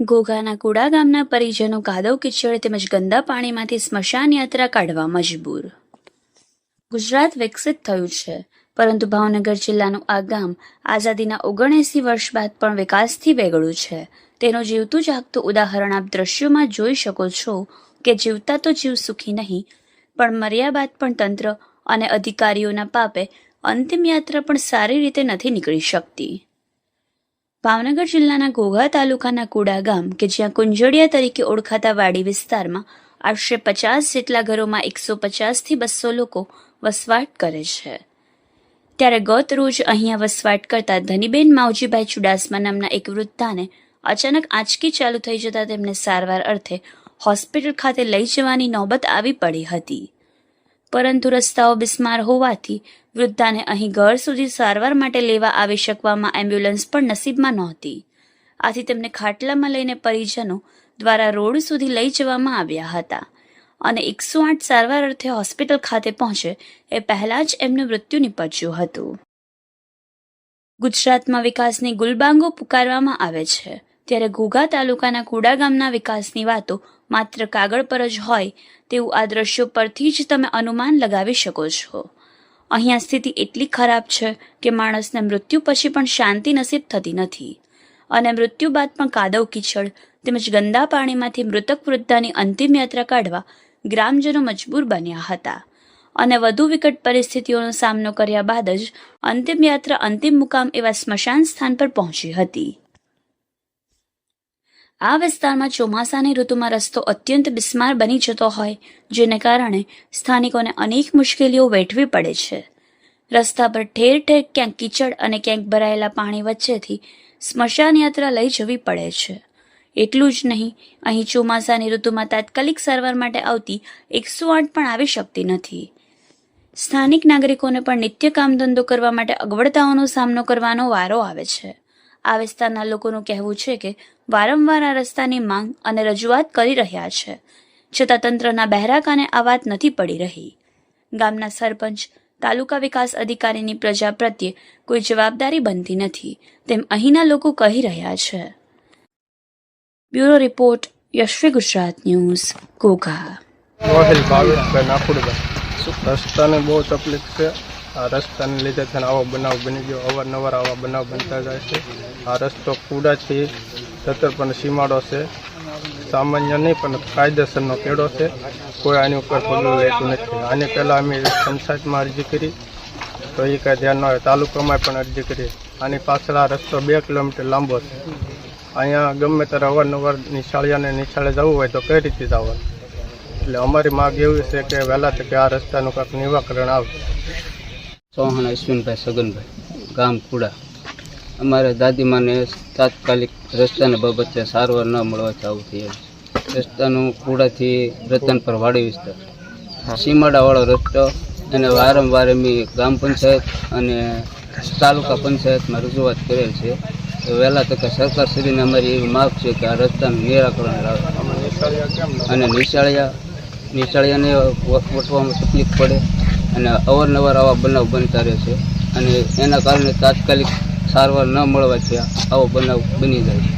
ઘોઘાના કુડા ગામના પરિજનો કાદવ કિચડ તેમજ ગંદા પાણીમાંથી સ્મશાન યાત્રા કાઢવા મજબૂર. ગુજરાત વિકસિત થયું છે, પરંતુ ભાવનગર જિલ્લાનું આ ગામ આઝાદીના ઓગણએંસી વર્ષ બાદ પણ વિકાસથી વેગળું છે. તેનું જીવતું જાગતું ઉદાહરણ આપ દ્રશ્યોમાં જોઈ શકો છો કે જીવતા તો જીવ સુખી નહીં, પણ મર્યા બાદ પણ તંત્ર અને અધિકારીઓના પાપે અંતિમ યાત્રા પણ સારી રીતે નથી નીકળી શકતી. ભાવનગર જિલ્લાના ઘોઘા તાલુકાના કુડા ગામ, કે જ્યાં કુંજડિયા તરીકે ઓળખાતા વાડી વિસ્તારમાં આશરે પચાસ જેટલા ઘરોમાં એકસો પચાસથી બસો લોકો વસવાટ કરે છે. ત્યારે ગત રોજ અહીંયા વસવાટ કરતા ધનીબેન માવજીભાઈ ચુડાસમા નામના એક વૃદ્ધાને અચાનક આંચકી ચાલુ થઈ જતા તેમને સારવાર અર્થે હોસ્પિટલ ખાતે લઈ જવાની નોબત આવી પડી હતી. પરંતુ રસ્તાઓ બિસ્માર હોવાથી વૃદ્ધાને અહીં ઘર સુધી સારવાર માટે લેવા આવી શકવામાં એમ્બ્યુલન્સ પણ નસીબમાં નહોતી. આથી તેમને ખાટલામાં લઈને પરિજનો દ્વારા રોડ સુધી લઈ જવામાં આવ્યા હતા. અને એકસો આઠ સારવાર અર્થે હોસ્પિટલ ખાતે પહોંચે એ પહેલાં જ એમનું મૃત્યુ નિપજ્યું હતું. ગુજરાતમાં વિકાસની ગુલબાંગો પુકારવામાં આવે છે. ત્યારે ઘોઘા તાલુકાના કુડા ગામના વિકાસની વાતો માત્ર કાગળ પર જ હોય તેવું આ દ્રશ્યો પરથી જ તમે અનુમાન લગાવી શકો છો. અહીંયા સ્થિતિ એટલી ખરાબ છે કે માણસને મૃત્યુ પછી પણ શાંતિ નસીબ થતી નથી. અને મૃત્યુ બાદ પણ કાદવ કીચડ તેમજ ગંદા પાણીમાંથી મૃતક વૃદ્ધાની અંતિમ યાત્રા કાઢવા ગ્રામજનો મજબૂર બન્યા હતા. અને વધુ વિકટ પરિસ્થિતિઓનો સામનો કર્યા બાદ જ અંતિમ યાત્રા અંતિમ મુકામ એવા સ્મશાન સ્થાન પર પહોંચી હતી. આ વિસ્તારમાં ચોમાસાની ઋતુમાં રસ્તો અત્યંત બિસ્માર બની જતો હોય, જેને કારણે સ્થાનિકોને અનેક મુશ્કેલીઓ વેઠવી પડે છે. રસ્તા પર ઠેર ઠેર ક્યાંક કીચડ અને ક્યાંક ભરાયેલા પાણી વચ્ચેથી સ્મશાન યાત્રા લઈ જવી પડે છે. એટલું જ નહીં, અહીં ચોમાસાની ઋતુમાં તાત્કાલિક સારવાર માટે આવતી એકસો આઠ પણ આવી શકતી નથી. સ્થાનિક નાગરિકોને પણ નિત્ય કામ ધંધો કરવા માટે અગવડતાઓનો સામનો કરવાનો વારો આવે છે. આ વિસ્તારના લોકોનું કહેવું છે કે વારંવાર આ રસ્તાની માંગ અને રજૂઆત કરી રહ્યા છે. છતાં તંત્રના બહેરાકાને આ વાત નથી પડી રહી. ગામના સરપંચ, તાલુકા વિકાસ અધિકારીની પ્રજા પ્રત્યે કોઈ જવાબદારી બનતી નથી, તેમ અહીંના લોકો કહી રહ્યા છે. Bureau report, Yashvi Gujarat news Ghogha રસ્તાને બહુ તકલીફ છે. આ રસ્તાને લીધે થઈને આવો બનાવ બની ગયો. અવારનવાર આવા બનાવ બનતા જાય છે. આ રસ્તો કુડાથી સતર પણ સીમાડો છે. સામાન્ય નહીં, પણ કાયદેસરનો કેડો છે. કોઈ આની ઉપર પગલું લેતું નથી. આની પહેલાં અમે પંચાયતમાં અરજી કરી, તો એ કાંઈ ધ્યાન ન આવે તાલુકામાં પણ અરજી કરી. આની પાછળ આ રસ્તો બે કિલોમીટર લાંબો છે. અહીંયા ગમે ત્યારે અવારનવાર નિશાળિયાને નિશાળે જવું હોય તો કઈ રીતે જવાનું? એટલે અમારી માગ એવી છે કે વહેલા તકે આ રસ્તાનું કાંઈક નિવાકરણ આવે ચૌહાણ અશ્વિનભાઈ સગનભાઈ ગામ કુડા. અમારે દાદીમાને તાત્કાલિક રસ્તાને બાબતે સારવાર ન મળવાથી આવું થયેલું રસ્તાનું કુડાથી રતનપર વાડી વિસ્તાર. સીમાડાવાળો રસ્તો અને વારંવાર અમે ગ્રામ પંચાયત અને તાલુકા પંચાયતમાં રજૂઆત કરેલ છે. તો વહેલા તકે સરકારશ્રીને અમારી એવી માગ છે કે આ રસ્તાનું નિરાકરણ લાવે અને નિશાળિયા નિશાળિયાને વટવામાં તકલીફ પડે. અને અવારનવાર આવા બનાવ બનતા રહે છે. અને એના કારણે તાત્કાલિક સારવાર ન મળવાથી આવો બનાવ બની જાય છે.